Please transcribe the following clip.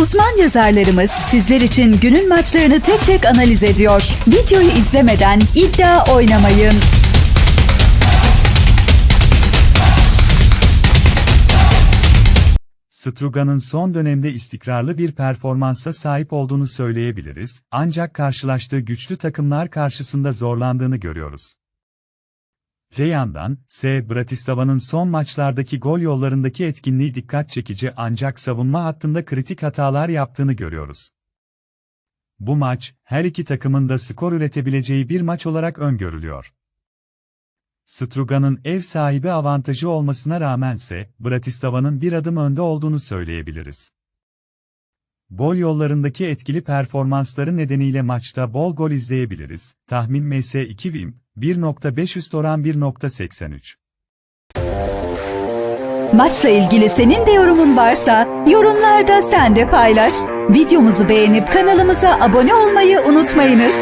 Uzman yazarlarımız sizler için günün maçlarını tek tek analiz ediyor. Videoyu izlemeden iddia oynamayın. Strugan'ın son dönemde istikrarlı bir performansa sahip olduğunu söyleyebiliriz, ancak karşılaştığı güçlü takımlar karşısında zorlandığını görüyoruz. Öte yandan, S. Bratislava'nın son maçlardaki gol yollarındaki etkinliği dikkat çekici ancak savunma hattında kritik hatalar yaptığını görüyoruz. Bu maç, her iki takımın da skor üretebileceği bir maç olarak öngörülüyor. Strugan'ın ev sahibi avantajı olmasına rağmense, Bratislava'nın bir adım önde olduğunu söyleyebiliriz. Gol yollarındaki etkili performansları nedeniyle maçta bol gol izleyebiliriz. Tahmin MS 2 Vim, 1.5 üst oran 1.83. Maçla ilgili senin de yorumun varsa yorumlarda sen de paylaş. Videomuzu beğenip kanalımıza abone olmayı unutmayınız.